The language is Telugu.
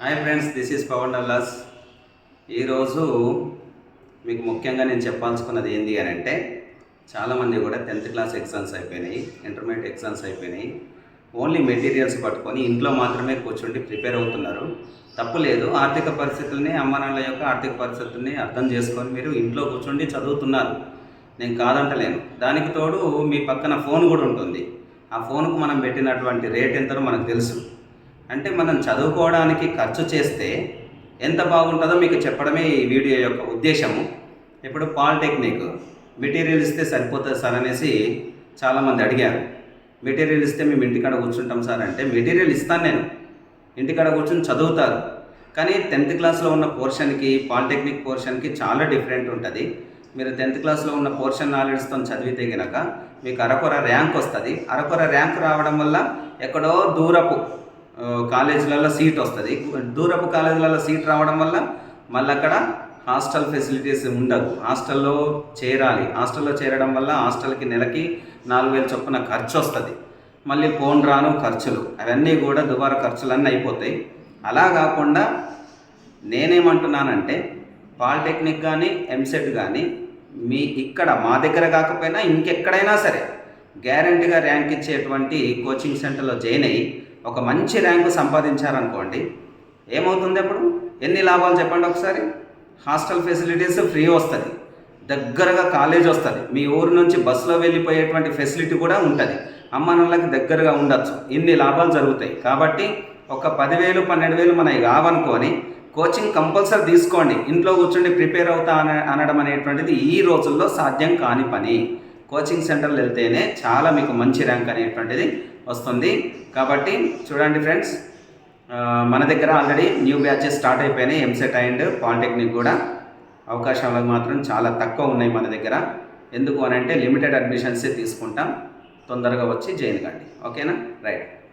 Hi friends this is Pavan Dallas. ఈరోజు మీకు ముఖ్యంగా నేను చెప్పాల్సుకున్నది ఏంటి అని అంటే చాలామంది కూడా టెన్త్ క్లాస్ ఎగ్జామ్స్ అయిపోయినాయి ఇంటర్మీడియట్ ఎగ్జామ్స్ అయిపోయినాయి. ఓన్లీ మెటీరియల్స్ పట్టుకొని ఇంట్లో మాత్రమే కూర్చుండి ప్రిపేర్ అవుతున్నారు. తప్పు లేదు ఆర్థిక పరిస్థితుల్ని అమ్మానాన్నల యొక్క ఆర్థిక పరిస్థితుల్ని అర్థం చేసుకొని మీరు ఇంట్లో కూర్చుండి చదువుతున్నారు. నేను కాదంటలేను. దానికి తోడు మీ పక్కన ఫోన్ కూడా ఉంటుంది. ఆ ఫోన్కు మనం పెట్టినటువంటి రేట్ ఎంతనో మనకు తెలుసు. అంటే మనం చదువుకోవడానికి ఖర్చు చేస్తే ఎంత బాగుంటుందో మీకు చెప్పడమే ఈ వీడియో యొక్క ఉద్దేశము. ఇప్పుడు పాలిటెక్నిక్ మెటీరియల్ ఇస్తే సరిపోతుంది సార్ అనేసి చాలామంది అడిగారు. మెటీరియల్ ఇస్తే మేము ఇంటికాడ కూర్చుంటాం సార్ అంటే మెటీరియల్ ఇస్తాను నేను. ఇంటికాడ కూర్చొని చదువుతారు. కానీ టెన్త్ క్లాస్లో ఉన్న పోర్షన్కి పాలిటెక్నిక్ పోర్షన్కి చాలా డిఫరెంట్ ఉంటుంది. మీరు టెన్త్ క్లాస్లో ఉన్న పోర్షన్ నాలెడ్జ్తో చదివితే గనక మీకు అరకొర ర్యాంక్ వస్తుంది. అరకొర ర్యాంక్ రావడం వల్ల ఎక్కడో దూరపు కాలేజీలలో సీట్ వస్తుంది. దూరపు కాలేజీలలో సీట్ రావడం వల్ల మళ్ళీ అక్కడ హాస్టల్ ఫెసిలిటీస్ ఉండదు. హాస్టల్లో చేరాలి. హాస్టల్లో చేరడం వల్ల హాస్టల్కి నెలకి నాలుగు వేలు చొప్పున ఖర్చు వస్తుంది. మళ్ళీ ఫోన్ రాను ఖర్చులు. అవన్నీ కూడా దుబారా ఖర్చులన్నీ అయిపోతాయి. అలా కాకుండా నేనేమంటున్నానంటే పాలిటెక్నిక్ కానీ ఎంసెట్ కానీ మీ ఇక్కడ మా దగ్గర కాకపోయినా ఇంకెక్కడైనా సరే గ్యారంటీగా ర్యాంక్ ఇచ్చేటువంటి కోచింగ్ సెంటర్లో జాయిన్ అయ్యి ఒక మంచి ర్యాంకు సంపాదించారనుకోండి ఏమవుతుంది అప్పుడు? ఎన్ని లాభాలు చెప్పండి ఒకసారి? హాస్టల్ ఫెసిలిటీస్ ఫ్రీ వస్తుంది. దగ్గరగా కాలేజ్ వస్తుంది. మీ ఊరు నుంచి బస్సులో వెళ్ళిపోయేటువంటి ఫెసిలిటీ కూడా ఉంటుంది. అమ్మ నాన్నలకు దగ్గరగా ఉండొచ్చు. ఇన్ని లాభాలు జరుగుతాయి. కాబట్టి ఒక పదివేలు పన్నెండు వేలు మనకి కావనుకొని కోచింగ్ కంపల్సరీ తీసుకోండి. ఇంట్లో కూర్చుండి ప్రిపేర్ అవుతా అన అనడం అనేటువంటిది ఈ రోజుల్లో సాధ్యం కాని పని. కోచింగ్ సెంటర్లు వెళ్తేనే చాలా మీకు మంచి ర్యాంక్ అనేటువంటిది వస్తుంది. కాబట్టి చూడండి ఫ్రెండ్స్ మన దగ్గర ఆల్రెడీ న్యూ బ్యాచెస్ స్టార్ట్ అయిపోయినాయి. ఎంసెట్ అండ్ పాలిటెక్నిక్ కూడా అవకాశాలు మాత్రం చాలా తక్కువ ఉన్నాయి మన దగ్గర. ఎందుకు అని అంటే లిమిటెడ్ అడ్మిషన్సే తీసుకుంటాం. తొందరగా వచ్చి జాయిన్ కండి. ఓకేనా? రైట్.